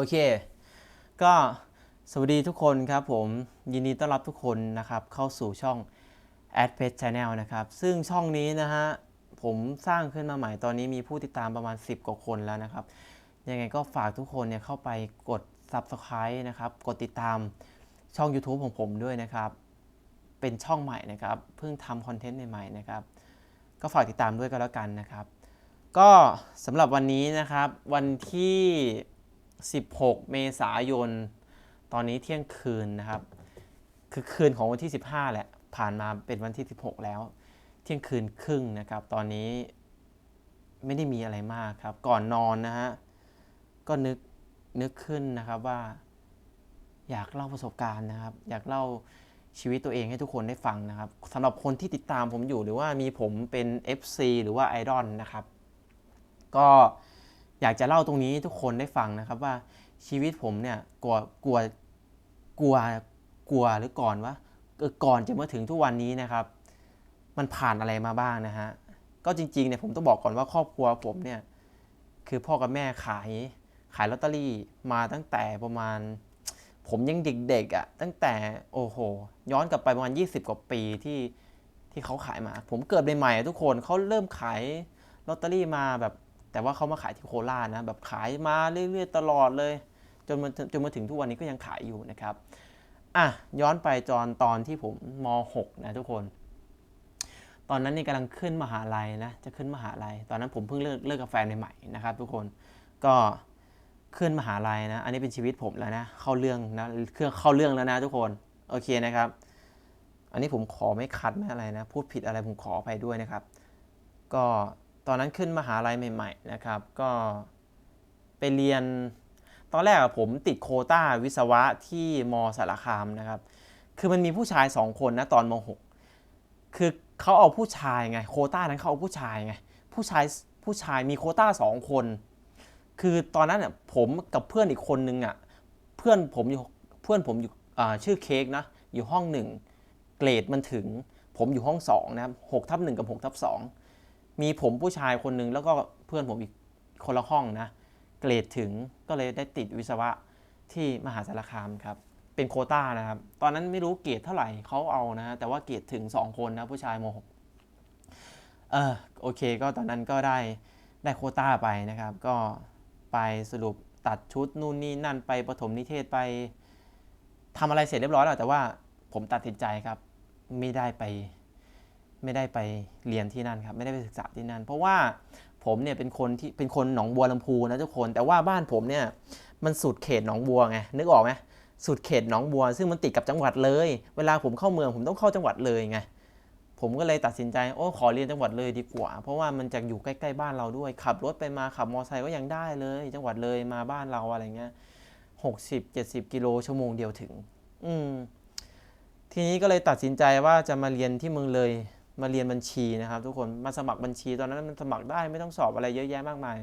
โอเค ก็สวัสดีทุกคนครับผม ยินดีต้อนรับทุกคนนะครับ เข้าสู่ช่อง a d p a g e Channel นะครับ ซึ่งช่องนี้นะฮะ ผมสร้างขึ้นมาใหม่ตอนนี้มีผู้ติดตามประมาณ 10 กว่าคนแล้วนะครับ ยังไงก็ฝากทุกคนเนี่ยเข้าไปกด Subscribe นะครับ กดติดตามช่อง YouTube ของผมด้วยนะครับ เป็นช่องใหม่นะครับ เพิ่งทำคอนเทนต์ใหม่ๆนะครับ ก็ฝากติดตามด้วยก็แล้วกันนะครับ ก็สำหรับวันนี้นะครับวันที่ 16 เมษายน ตอนนี้เที่ยงคืนนะครับ คือคืนของวันที่ 15 แหละ ผ่านมาเป็นวันที่ 16 แล้ว เที่ยงคืนครึ่งนะครับ ตอนนี้ไม่ได้มีอะไรมากครับ ก่อนนอนนะฮะ ก็นึกนึกขึ้นนะครับว่า อยากเล่าประสบการณ์นะครับ อยากเล่าชีวิตตัวเองให้ทุกคนได้ฟังนะครับสำหรับคนที่ติดตามผมอยู่หรือว่ามีผมเป็น FC หรือว่าไอดอลนะครับ ก็ อยากจะเล่าตรงนี้ทุกคนได้ฟังนะครับว่าชีวิตผมเนี่ยกลัวกลัวกลัวกลัวหรือก่อนวะก่อนจะมาถึงทุกวันนี้นะครับ มันผ่านอะไรมาบ้างนะฮะก็จริงๆเนี่ยผมต้องบอกก่อนว่าครอบครัวผมเนี่ยคือพ่อกับแม่ขายขายลอตเตอรี่มาตั้งแต่ประมาณ ผมยังเด็กๆอะ่ะตั้งแต่โอ้โห ย้อนกลับไปประมาณ 20 กว่าปีที่ที่เขาขายมา ผมเกิดใหม่ๆทุกคนเขาเริ่มขายลอตเตอรี่มาแบบ แต่ว่าเขามาขายที่โคราชนะแบบขายมาเรื่อยๆตลอดเลย จนมาจนมาถึงทุกวันนี้ก็ยังขายอยู่นะครับอะย้อนไปจอนตอนที่ผมม .6 นะทุกคน ตอนนั้นนี่กำลังขึ้นมหาลัยนะจะขึ้นมหาลัย ตอนนั้นผมเพิ่งเลิกเลิกกับแฟนใหม่ๆนะครับ ทุกคนก็ขึ้นมหาลัยนะ อันนี้เป็นชีวิตผมแล้วนะ เข้าเรื่องนะ เครื่องเข้าเรื่องแล้วนะทุกคน โอเคนะครับ อันนี้ผมขอไม่คัดไม่อะไรนะ พูดผิดอะไรผมขออภัยด้วยนะครับ ก็ ตอนนั้นขึ้นมหาลัยใหม่ๆนะครับ ก็ไปเรียน ตอนแรกอะผมติดโคต้าวิศวะที่มสารคามนะครับ คือมันมีผู้ชายสองคนนะตอนม .6 คือเขาเอาผู้ชายไง โคต้านั้นเขาเอาผู้ชายไง ผู้ชายผู้ชายมีโคต้าสองคน คือตอนนั้นเนี่ยผมกับเพื่อนอีกคนนึงอะ เพื่อนผมอยู่เพื่อนผมอยู่อ่าชื่อเค้กนะ อยู่ห้องหนึ่ง เกรดมันถึง ผมอยู่ห้องสองนะครับหกทับหนึ่งกับหกทับสอง มีผมผู้ชายคนหนึ่งแล้วก็เพื่อนผมอีกคนละห้องนะ เกรดถึงก็เลยได้ติดวิศวะที่มหาสารคามครับ เป็นโคต้านะครับ ตอนนั้นไม่รู้เกรดเท่าไหร่เขาเอานะ แต่ว่าเกรดถึง 2 คนนะผู้ชายโม .6 เออโอเค ก็ตอนนั้นก็ได้ได้โคต้าไปนะครับ ก็ไปสรุปตัดชุดนู่นนี่นั่นไปปฐมนิเทศไปทำอะไรเสร็จเรียบร้อยแล้วแต่ว่าผมตัดสินใจครับ ไม่ได้ไป ไม่ได้ไปเรียนที่นั่นครับไม่ได้ไปศึกษาที่นั่น เพราะว่าผมเนี่ยเป็นคนที่เป็นคนหนองบัวลำพูนะทุกคน แต่ว่าบ้านผมเนี่ยมันสุดเขตหนองบัวไงนึกออกไหมสุดเขตหนองบัว ซึ่งมันติดกับจังหวัดเลย เวลาผมเข้าเมืองผมต้องเข้าจังหวัดเลยไงผมก็เลยตัดสินใจโอ้ขอเรียนจังหวัดเลยดีกว่า เพราะว่ามันจะอยู่ใกล้ๆบ้านเราด้วย ขับรถไปมาขับมอเตอร์ไซค์ก็ยังได้เลย จังหวัดเลยมาบ้านเราอะไรเงี้ยหกสิบเจ็ดสิบกิโลชั่วโมงเดียวถึง อืมทีนี้ก็เลยตัดสินใจว่าจะมาเรียนที่เมืองเลย มาเรียนบัญชีนะครับ ทุกคนมาสมัครบัญชีตอนนั้นมันสมัครได้ไม่ต้องสอบอะไรเยอะแยะมากมาย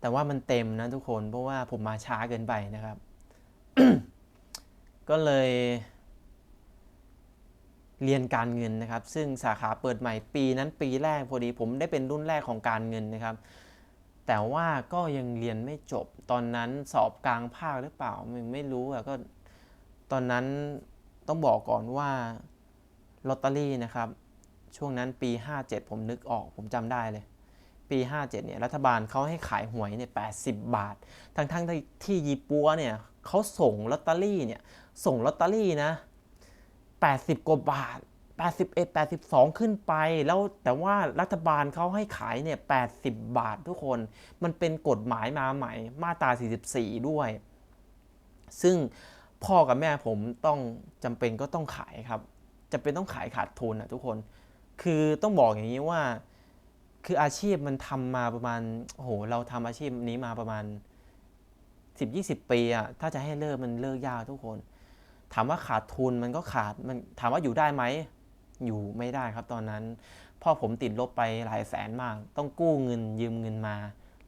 แต่ว่ามันเต็มนะทุกคนเพราะว่าผมมาช้าเกินไปนะครับ ก็เลย เรียนการเงินนะครับ ซึ่งสาขาเปิดใหม่ปีนั้นปีแรกพอดีผมได้เป็นรุ่นแรกของการเงินนะครับ แต่ว่าก็ยังเรียนไม่จบ ตอนนั้นสอบกลางภาคหรือเปล่าไม่รู้อะก็ตอนนั้นต้องบอกก่อนว่า ลอตเตอรี่นะครับ ช่วงนั้นปี 57 ผมนึกออก ผมจำได้เลย ปี 57 เนี่ย รัฐบาลเขาให้ขายหวยเนี่ย80 บาท ทั้งทั้งๆที่ที่ยีปัวเนี่ยเขาส่งลอตเตอรี่เนี่ย ส่งลอตเตอรี่นะ 80 กว่าบาท 81 82 ขึ้นไป แล้วแต่ว่ารัฐบาลเขาให้ขายเนี่ย 80 บาททุกคน มันเป็นกฎหมายมาใหม่ มาตรา 44 ด้วย ซึ่งพ่อกับแม่ผมต้องจำเป็นก็ต้องขายครับ จำเป็นต้องขายขาดทุนอะทุกคน คือต้องบอกอย่างนี้ว่า คืออาชีพมันทำมาประมาณโอ้โหเราทำอาชีพนี้มาประมาณ 10-20 ปีอะถ้าจะให้เลิกมันเลิกยากทุกคน ถามว่าขาดทุนมันก็ขาดมันถามว่าอยู่ได้ไหมอยู่ไม่ได้ครับตอนนั้น พ่อผมติดลบไปหลายแสนมาก ต้องกู้เงินยืมเงินมา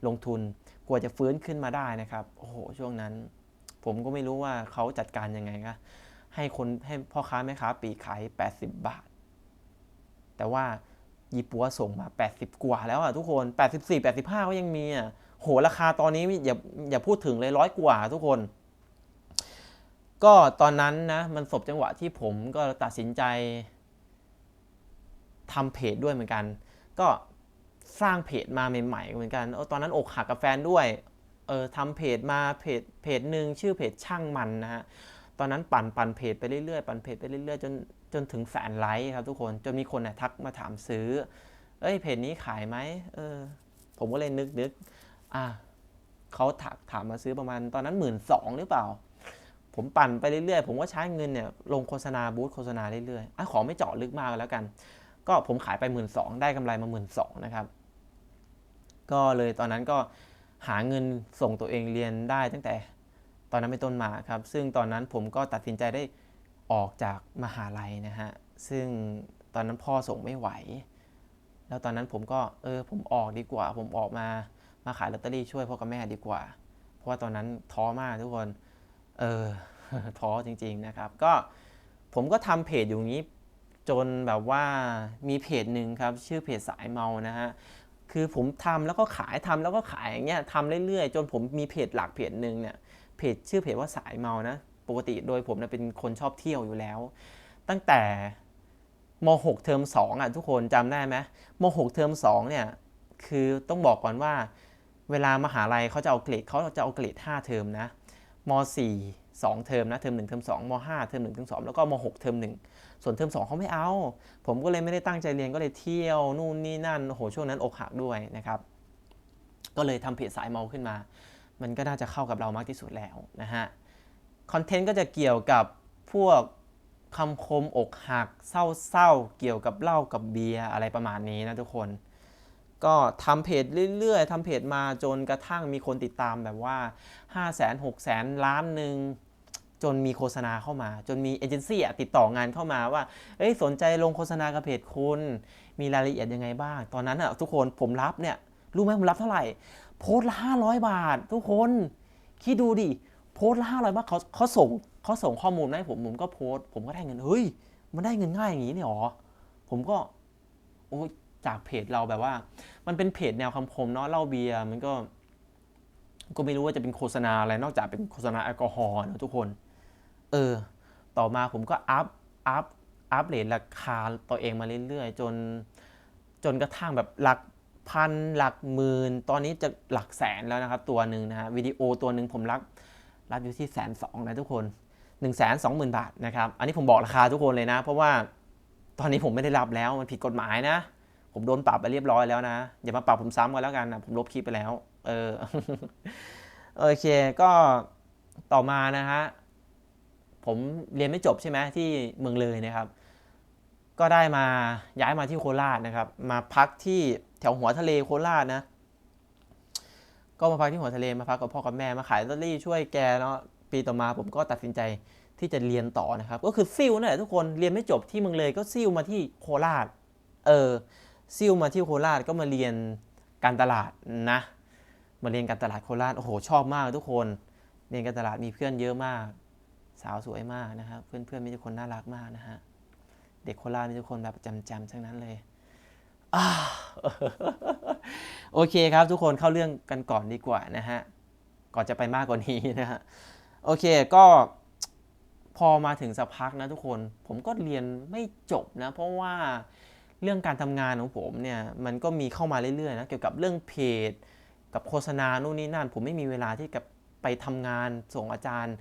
ลงทุนกว่าจะฟื้นขึ้นมาได้นะครับ โอ้โห ช่วงนั้น ผมก็ไม่รู้ว่าเขาจัดการยังไงคะ ให้คนให้พ่อค้าแม่ค้าปีขาย 80 บาท แต่ว่ายีปัวส่งมา 80 กว่าแล้วอะทุกคน 84 85 ก็ยังมีอะโหราคาตอนนี้อย่าอย่าพูดถึงเลยร้อยกว่าทุกคน ก็ตอนนั้นนะมันสบจังหวะที่ผมก็ตัดสินใจทำเพจด้วยเหมือนกัน ก็สร้างเพจมาใหม่ๆเหมือนกันเออตอนนั้นอกหักกับแฟนด้วยเออทำเพจมาเพจเพจหนึ่งชื่อเพจช่างมันนะฮะ ตอนนั้นปั่นปั่นเพจไปเรื่อยๆปั่นเพจไปเรื่อยๆจนจนถึงแสนไลค์ครับทุกคนจนมีคนน่ะทักมาถามซื้อ เอ้ยเพจนี้ขายไหมเออผมก็เลยนึกนึกอะเขาถามถามมาซื้อประมาณตอนนั้นหมื่นสองหรือเปล่า ผมปั่นไปเรื่อยๆ ผมก็ใช้เงินเนี่ยลงโฆษณาบูธโฆษณาเรื่อยๆอะขอไม่เจาะลึกมากแล้วกัน ก็ผมขายไปหมื่นสองได้กำไรมาหมื่นสองนะครับก็เลยตอนนั้นก็หาเงินส่งตัวเองเรียนได้ตั้งแต่ อนนั้นเป็นต้นมาครับ ซึ่งตอนนั้นผมก็ตัดสินใจได้ออกจากมหาลัยนะฮะ ซึ่งตอนนั้นพ่อส่งไม่ไหว แล้วตอนนั้นผมก็เออผมออกดีกว่า ผมออกมามาขายลอตเตอรี่ช่วยพ่อกับแม่ดีกว่า เพราะว่าตอนนั้นท้อมากทุกคน เออท้อจริง ๆนะครับ ก็ผมก็ทำเพจอยู่อย่างนี้จนแบบว่ามีเพจหนึ่งครับ ชื่อเพจสายเมานะฮะคือผมทำแล้วก็ขายทำแล้วก็ขายอย่างเงี้ยทำเรื่อยๆ จนผมมีเพจหลักเพจหนึ่งเนี่ย เพจชื่อเพจว่าสายเมานะ ปกติโดยผมเนี่ยเป็นคนชอบเที่ยวอยู่แล้ว ตั้งแต่ม .6 เทอม2อะทุกคนจำได้ไหมม .6 เทอม2เนี่ยคือต้องบอกก่อนว่า เวลามหาลัยเขาจะเอาเกรดเขาจะเอาเกรด5เทอมนะม .4 2 เทอมนะเทอม1เทอม2ม .5 เทอม1เทอม2แล้วก็ม .6 เทอม1 ส่วนเทอม2เขาไม่เอา ผมก็เลยไม่ได้ตั้งใจเรียนก็เลยเที่ยวนู่นนี่นั่นโอ้โหช่วงนั้นอกหักด้วยนะครับ ก็เลยทำเพจสายเมาขึ้นมา มันก็น่าจะเข้ากับเรามากที่สุดแล้วนะฮะคอนเทนต์ก็จะเกี่ยวกับพวกคำคมอกหักเศร้าๆ เกี่ยวกับเหล้ากับเบียร์อะไรประมาณนี้นะทุกคน ก็ทำเพจเรื่อยๆทำเพจมาจนกระทั่งมีคนติดตามแบบว่า 5 0 0 0 0 0 6 0 0 0ล้านหนึ่งจนมีโฆษณาเข้ามา จนมีเอเจนซี่ติดต่องานเข้ามาว่าเอ้ยสนใจลงโฆษณากับเพจคุณ มีรายละเอียดยังไงบ้าง ตอนนั้นอะทุกคนผมรับเนี่ย รู้ไหมผมรับเท่าไหร่ โพสละห้าร้อยบาท ทุกคนคิดดูดิโพสละห้าร้อยบาทเขาเขาส่งเขาส่งข้อมูลมาให้ผมผมก็โพสผมก็ได้เงินเฮ้ยมันได้เงินง่ายอย่างนี้เนี่ยหรอผมก็โอ้จากเพจเราแบบว่า มันเป็นเพจแนวคำคมเนาะเหล้าเบียร์มันก็ ก็ไม่รู้ว่าจะเป็นโฆษณาอะไรนอกจากเป็นโฆษณาแอลกอฮอล์นะทุกคน เออ ต่อมาผมก็อัพอัพอัพเลทราคาตัวเองมาเรื่อยๆ จน จนกระทั่งแบบหลัก พันหลักหมื่นตอนนี้จะหลักแสนแล้วนะครับ ตัวหนึ่งนะฮะวิดีโอตัวหนึ่งผมรับรับอยู่ที่แสนสองนะทุกคน1นึ่งแสนสองหมื่นบาทนะครับ อันนี้ผมบอกราคาทุกคนเลยนะ เพราะว่าตอนนี้ผมไม่ได้รับแล้วมันผิดกฎหมายนะ ผมโดนปรับไปเรียบร้อยแล้วนะ อย่ามาปรับผมซ้ำกันแล้วกันนะผมลบคลิปไปแล้ว เออโอเคก็ต่อมานะฮะผมเรียนไม่จบใช่ไหมที่เมืองเลยนะครับ ก็ได้มาย้ายมาที่โคราชนะครับ มาพักที่ ถวหัวทะเลโคราชนะ ก็มาพักที่หัวทะเลมาพักกับพ่อกับแม่มาขายลอตเตอรี่ช่วยแกเนาะปีต่อมาผมก็ตัดสินใจที่จะเรียนต่อนะครับ ก็คือซิ่วนั่นแหละทุกคนเรียนไม่จบที่เมืองเลยก็ซิ่วมาที่โคราชเออซิ่วมาที่โคราชก็มาเรียนการตลาดนะ มาเรียนการตลาดโคราชโอ้โหชอบมากทุกคนเรียนการตลาดมีเพื่อนเยอะมาก สาวสวยมากนะครับ เพื่อนๆมีทุกคนน่ารักมากนะฮะเด็กโคราชมีทุกคนแบบจำๆทั้งนั้นเลย โอเคครับทุกคนเข้าเรื่องกันก่อนดีกว่านะฮะ ก่อนจะไปมากกว่านี้นะฮะ โอเคก็พอมาถึงสักพักนะทุกคน ผมก็เรียนไม่จบนะ เพราะว่าเรื่องการทำงานของผมเนี่ย มันก็มีเข้ามาเรื่อยๆนะเกี่ยวกับเรื่องเพจ กับโฆษณานู่นนี่นั่น ผมไม่มีเวลาที่กับไปทำงานส่งอาจารย์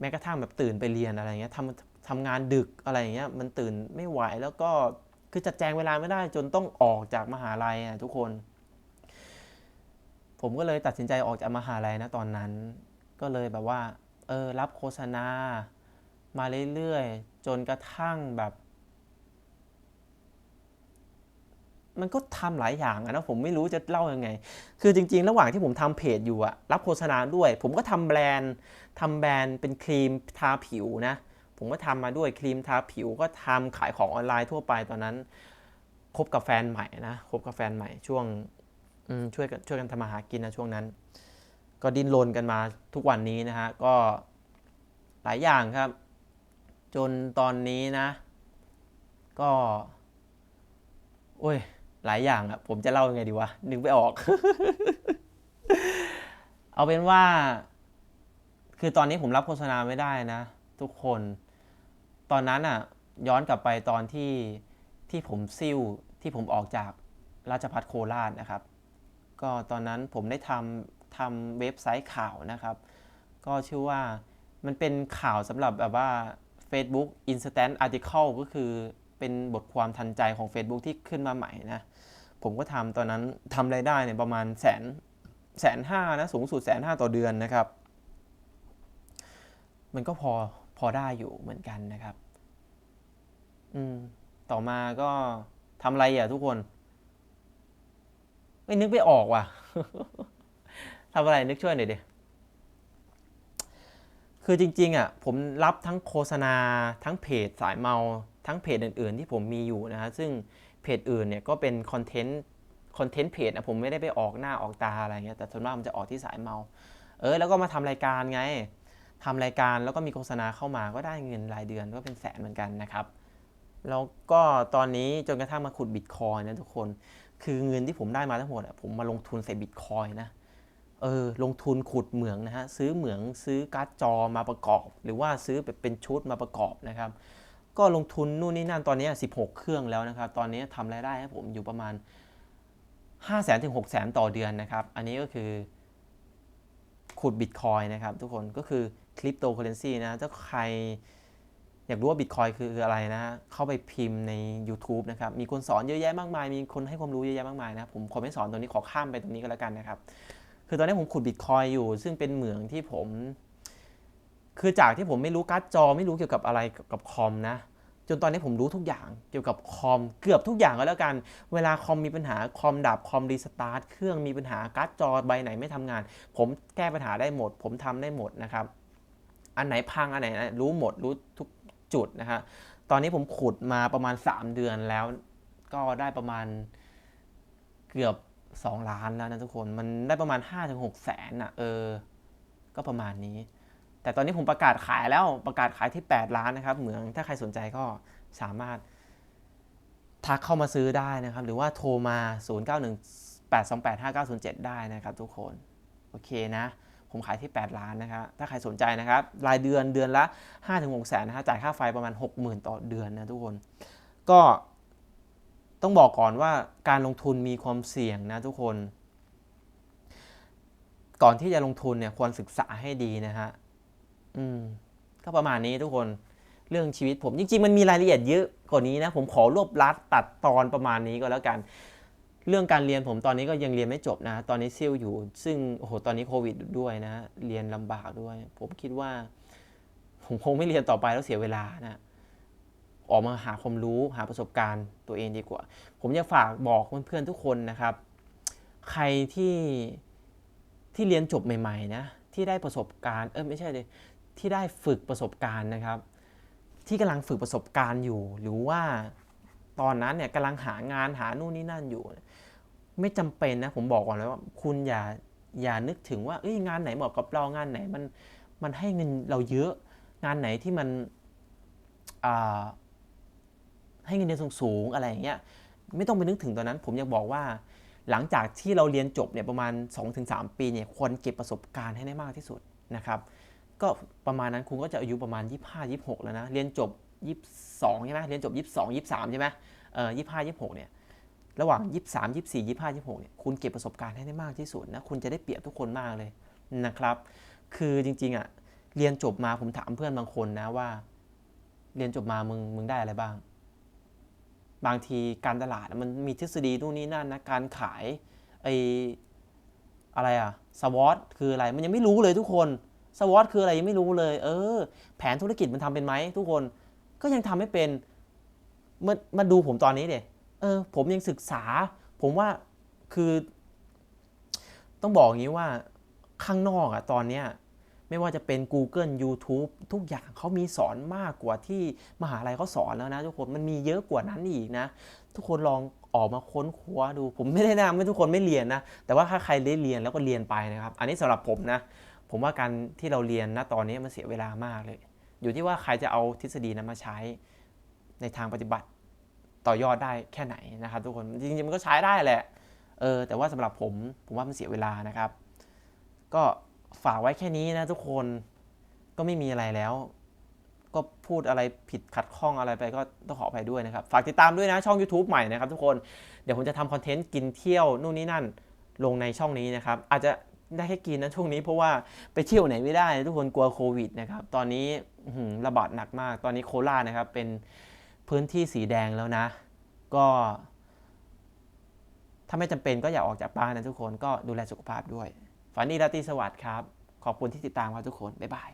แม้กระทั่งแบบตื่นไปเรียนอะไรเงี้ยทำทำงานดึกอะไรเงี้ยมันตื่นไม่ไหวแล้วก็ คือจัดแจงเวลาไม่ได้จนต้องออกจากมหาลัยอะทุกคน ผมก็เลยตัดสินใจออกจากมหาลัยนะตอนนั้น ก็เลยแบบว่า เออรับโฆษณา มาเรื่อยๆ จนกระทั่งแบบ มันก็ทำหลายอย่างอะนะผมไม่รู้จะเล่ายังไง คือจริง ๆ ระหว่างที่ผมทำเพจอยู่อะรับโฆษณาด้วย ผมก็ทำแบรนด์ทำแบรนด์เป็นครีมทาผิวนะ ผมก็ทำมาด้วยครีมทาผิวก็ทำขายของออนไลน์ทั่วไปตอนนั้นคบกับแฟนใหม่นะคบกับแฟนใหม่ช่วงช่วยกันช่วยกันทำมาหากินนะช่วงนั้น ก็ดิ้นรนกันมาทุกวันนี้นะฮะก็หลายอย่างครับ จนตอนนี้นะ ก็ โอ้ย หลายอย่างอะผมจะเล่ายังไงดีวะ นึกไม่ออก เอาเป็นว่า คือตอนนี้ผมรับโฆษณาไม่ได้นะ ทุกคน ตอนนั้นอะย้อนกลับไปตอนที่ที่ผมซิ่วที่ผมออกจากราชพัฒโคราชนะครับ ก็ตอนนั้นผมได้ทำทำเว็บไซต์ข่าวนะครับ ก็ชื่อว่ามันเป็นข่าวสำหรับแบบว่า Facebook Instant Article ก็คือเป็นบทความทันใจของ Facebook ที่ขึ้นมาใหม่นะ ผมก็ทำตอนนั้นทำรายได้เนี่ยประมาณแสนแสนห้านะ สูงสุดแสนห้าต่อเดือนนะครับ มันก็พอ พอได้อยู่เหมือนกันนะครับ อืม ต่อมาก็ทำอะไรอะทุกคนไม่นึกไม่ออกว่ะทำอะไรนึกช่วยหน่อยดิคือจริง ๆ อะ ผมรับทั้งโฆษณาทั้งเพจสายเมา ทั้งเพจอื่น ๆ ที่ผมมีอยู่นะฮะซึ่งเพจอื่นเนี่ยก็เป็นคอนเทนต์คอนเทนต์เพจนะผมไม่ได้ไปออกหน้าออกตาอะไรเงี้ยแต่ส่วนมากมันจะออกที่สายเมา เออแล้วก็มาทำรายการไง ทำรายการแล้วก็มีโฆษณาเข้ามาก็ได้เงินรายเดือนก็เป็นแสนเหมือนกันนะครับ แล้วก็ตอนนี้จนกระทั่งมาขุดบิตคอยนะทุกคน คือเงินที่ผมได้มาทั้งหมดผมมาลงทุนใส่บิตคอยนะ เออลงทุนขุดเหมืองนะฮะซื้อเหมืองซื้อการ์ดจอมาประกอบ หรือว่าซื้อแบบเป็นชุดมาประกอบนะครับ ก็ลงทุนนู่นนี่นั่นตอนนี้ 16 เครื่องแล้วนะครับ ตอนนี้ทำรายได้ให้ผมอยู่ประมาณ5 0 0 0 0ถึง6 0 0 0 0 ต่อเดือนนะครับ อันนี้ก็คือขุดบิตคอยนะครับทุกคนก็คือ คริปโตเคอเรนซีนะถ้าใครอยากรู้ว่าบิตคอยคืออะไรนะเข้าไปพิมพ์ใน YouTube นะครับ มีคนสอนเยอะแยะมากมาย มีคนให้ความรู้เยอะแยะมากมายนะ ผมขอไม่สอนตรงนี้ขอข้ามไปตรงนี้ก็แล้วกันนะครับ คือตอนนี้ผมขุดบิตคอยอยู่ ซึ่งเป็นเหมืองที่ผม คือจากที่ผมไม่รู้การ์ดจอ ไม่รู้เกี่ยวกับอะไรกับคอมนะ จนตอนนี้ผมรู้ทุกอย่างเกี่ยวกับคอม เกือบทุกอย่างก็แล้วกัน เวลาคอมมีปัญหาคอมดับคอมรีสตาร์ทเครื่องมีปัญหาการ์ดจอใบไหนไม่ทำงาน ผมแก้ปัญหาได้หมด ผมทำได้หมดนะครับ อันไหนพังอันไหนรู้หมดรู้ทุกจุดนะฮะตอนนี้ผมขุดมาประมาณ 3 เดือนแล้ว ก็ได้ประมาณเกือบ 2 ล้านแล้วนะทุกคนมันได้ประมาณ 5-6แสนอะเออ ก็ประมาณนี้ แต่ตอนนี้ผมประกาศขายแล้วประกาศขายที่ 8 ล้านนะครับ เหมืองถ้าใครสนใจก็สามารถทักเข้ามาซื้อได้นะครับ หรือว่าโทรมา 0918285907 ได้นะครับทุกคน โอเคนะ ผมขายที่ 8 ล้านนะครับ ถ้าใครสนใจนะครับ รายเดือนเดือนละ 5-6แสนนะฮะ จ่ายค่าไฟประมาณ 60,000 ต่อเดือนนะทุกคน ก็ต้องบอกก่อนว่าการลงทุนมีความเสี่ยงนะทุกคน ก่อนที่จะลงทุนเนี่ยควรศึกษาให้ดีนะฮะ อืม ก็ประมาณนี้ทุกคนเรื่องชีวิตผม จริงๆ มันมีรายละเอียดเยอะกว่านี้นะ ผมขอรวบรัดตัดตอนประมาณนี้ก็แล้วกัน เรื่องการเรียนผมตอนนี้ก็ยังเรียนไม่จบนะ ตอนนี้ซิ่วอยู่ ซึ่งโอ้โหตอนนี้โควิดด้วยนะ เรียนลำบากด้วย ผมคิดว่า ผมคงไม่เรียนต่อไปแล้วเสียเวลานะ ออกมาหาความรู้หาประสบการณ์ตัวเองดีกว่า ผมจะฝากบอกเพื่อนๆทุกคนนะครับ ใครที่ที่เรียนจบใหม่ๆนะที่ได้ประสบการณ์เออไม่ใช่เลยที่ได้ฝึกประสบการณ์นะครับ ที่กำลังฝึกประสบการณ์อยู่ หรือว่า ตอนนั้นเนี่ยกำลังหางานหานู่นนี่นั่นอยู่ ไม่จำเป็นนะผมบอกก่อนเลยว่าคุณอย่าอย่านึกถึงว่าเอ้ยงานไหนเหมาะกับเรางานไหนมันมันให้เงินเราเยอะ งานไหนที่มันให้เงินเดือนสูงๆอะไรอย่างเงี้ยไม่ต้องไปนึกถึงตอนนั้น ผมอยากบอกว่า หลังจากที่เราเรียนจบเนี่ยประมาณ 2-3 ปีเนี่ยควรเก็บประสบการณ์ให้ได้มากที่สุดนะครับ ก็ประมาณนั้นคุณก็จะอายุประมาณ 25 26 แล้วนะ เรียนจบ 22ใช่ไหมเรียนจบ22 23ใช่ไหมเออ25 26เนี่ยระหว่าง23 24 25 26เนี่ยคุณเก็บประสบการณ์ให้ได้มากที่สุดนะคุณจะได้เปรียบทุกคนมากเลยนะครับ คือจริงๆอะเรียนจบมาผมถามเพื่อนบางคนนะว่า เรียนจบมามึงมึงได้อะไรบ้าง บางทีการตลาดมันมีทฤษฎีนู่นนี่นั่นนะการขายไออะไรอะสวอตคืออะไรมันยังไม่รู้เลยทุกคนสวอตคืออะไรยังไม่รู้เลย เออ แผนธุรกิจมันทำเป็นไหมทุกคน ก็ยังทำไม่เป็นมามาดูผมตอนนี้เด็เออ ผมยังศึกษา ผมว่าคือ ต้องบอกอย่างนี้ว่าข้างนอกอะตอนเนี้ยไม่ว่าจะเป็น Google YouTube ทุกอย่างเขามีสอนมากกว่าที่มหาลัยเขาสอนแล้วนะ ทุกคนมันมีเยอะกว่านั้นอีกนะ ทุกคนลองออกมาค้นคว้าดู ผมไม่ได้แนะนำให้ทุกคนไม่เรียนนะ แต่ว่าถ้าใครได้เรียนแล้วก็เรียนไปนะครับ อันนี้สำหรับผมนะ ผมว่าการที่เราเรียนนะตอนนี้มันเสียเวลามากเลย อยู่ที่ว่าใครจะเอาทฤษฎีนั้นมาใช้ในทางปฏิบัติต่อยอดได้แค่ไหนนะครับ ทุกคนจริงๆมันก็ใช้ได้แหละเออแต่ว่าสำหรับผมผมว่ามันเสียเวลานะครับ ก็ฝากไว้แค่นี้นะทุกคนก็ไม่มีอะไรแล้ว ก็พูดอะไรผิดขัดข้องอะไรไปก็ต้องขออภัยด้วยนะครับ ฝากติดตามด้วยนะช่อง YouTube ใหม่นะครับทุกคนเดี๋ยวผมจะทำคอนเทนต์กินเที่ยวนู่นนี่นั่นลงในช่องนี้นะครับ อาจจะ ได้แค่กินนะช่วงนี้เพราะว่าไปเที่ยวไหนไม่ได้ทุกคนกลัวโควิดนะครับตอนนี้ระบาดหนักมาก ตอนนี้โคราชนะครับเป็นพื้นที่สีแดงแล้วนะ ก็ ถ้าไม่จำเป็นก็อย่าออกจากบ้านนะทุกคนก็ดูแลสุขภาพด้วย ฝันดีราตรีสวัสดิ์ครับ ขอบคุณที่ติดตามครับทุกคน บ๊ายบาย